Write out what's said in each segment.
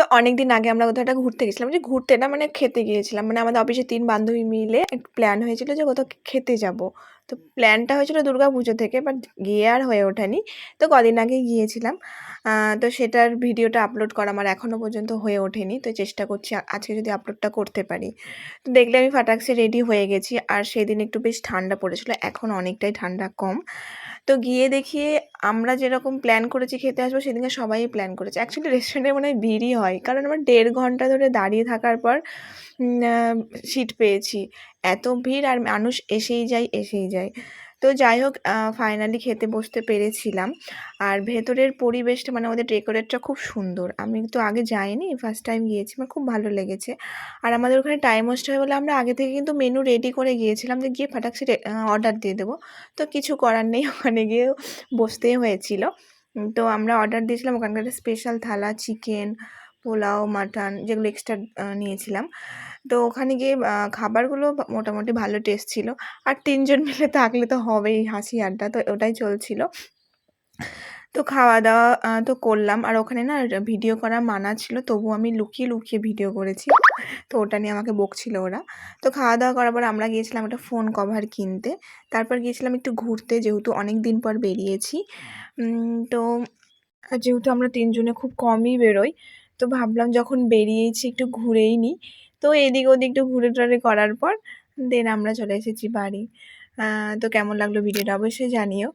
তো অনেকদিন আগে আমরা কোথাও একটা ঘুরতে গেছিলাম, যে ঘুরতে না মানে খেতে গিয়েছিলাম। মানে আমাদের অফিসে তিন বান্ধবী মিলে একটু প্ল্যান হয়েছিল যে কোথাও খেতে যাব। তো প্ল্যানটা হয়েছিল দুর্গা পুজো থেকে বাট গিয়ে আর হয়ে ওঠেনি। তো কদিন আগে গিয়েছিলাম। তো সেটার ভিডিওটা আপলোড করা আমার এখনও পর্যন্ত হয়ে ওঠেনি। তো চেষ্টা করছি আজকে যদি আপলোডটা করতে পারি। তো দেখলে আমি ফাটাক্সে রেডি হয়ে গেছি। আর সেদিন একটু বেশ ঠান্ডা পড়েছিল, এখন অনেকটাই ঠান্ডা কম। তো গিয়ে দেখি আমরা যেরকম প্ল্যান করেছি খেতে আসব, সেদিনকে সবাই প্ল্যান করেছে। অ্যাকচুয়ালি রেস্টুরেন্টে মনে হয় ভিড়ই হয়। কারণ আমার দেড় ঘণ্টা ধরে দাঁড়িয়ে থাকার পর সিট পেয়েছি। এত ভিড় আর মানুষ এসেই যায় এসেই যায়। তো যাই হোক ফাইনালি খেতে বসতে পেরেছিলাম। আর ভেতরের পরিবেশটা মানে ওদের ডেকোরেটটা খুব সুন্দর। আমি তো আগে যাইনি ফার্স্ট টাইম গিয়েছি, আমার খুব ভালো লেগেছে। আর আমাদের ওখানে টাইম ওয়েস্ট হয় বলে আমরা আগে থেকে কিন্তু মেনু রেডি করে গিয়েছিলাম যে গিয়ে ফাটাক্সি অর্ডার দিয়ে দেবো। তো কিছু করার নেই, ওখানে গিয়ে বসতেই হয়েছিল। তো আমরা অর্ডার দিয়েছিলাম, ওখানকার স্পেশাল থালা চিকেন পোলাও, মাটন যেগুলো এক্সট্রা নিয়েছিলাম। তো ওখানে গিয়ে খাবারগুলো মোটামুটি ভালো টেস্ট ছিল। আর তিনজন মিলে থাকলে তো হবেই হাসি আড্ডা, তো ওটাই চলছিল। তো খাওয়া দাওয়া তো করলাম। আর ওখানে না ভিডিও করা মানা ছিল, তবু আমি লুকিয়ে লুকিয়ে ভিডিও করেছি। তো ওটা নিয়ে আমাকে বকছিল ওরা। তো খাওয়া দাওয়া করার পর আমরা গিয়েছিলাম একটা ফোন কভার কিনতে। তারপর গিয়েছিলাম একটু ঘুরতে, যেহেতু অনেক দিন পর বেরিয়েছি। তো যেহেতু আমরা তিনজনে খুব কমই বেরোই তো ভাবলাম যখন বেরিয়েছি একটু ঘুরেই নিই তো এদিক ওদিক একটু ঘুরে টুরে করার পর দেন আমরা চলে এসেছি বাড়ি। তো কেমন লাগল ভিডিওটা অবশ্যই জানিও।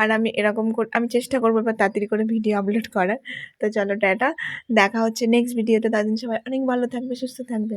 আর আমি এরকম আমি চেষ্টা করব এবার তাড়াতাড়ি করে ভিডিও আপলোড করার। তো চলো টাটা, দেখা হচ্ছে নেক্সট ভিডিওতে তাদের সবাই অনেক ভালো থাকবে, সুস্থ থাকবে।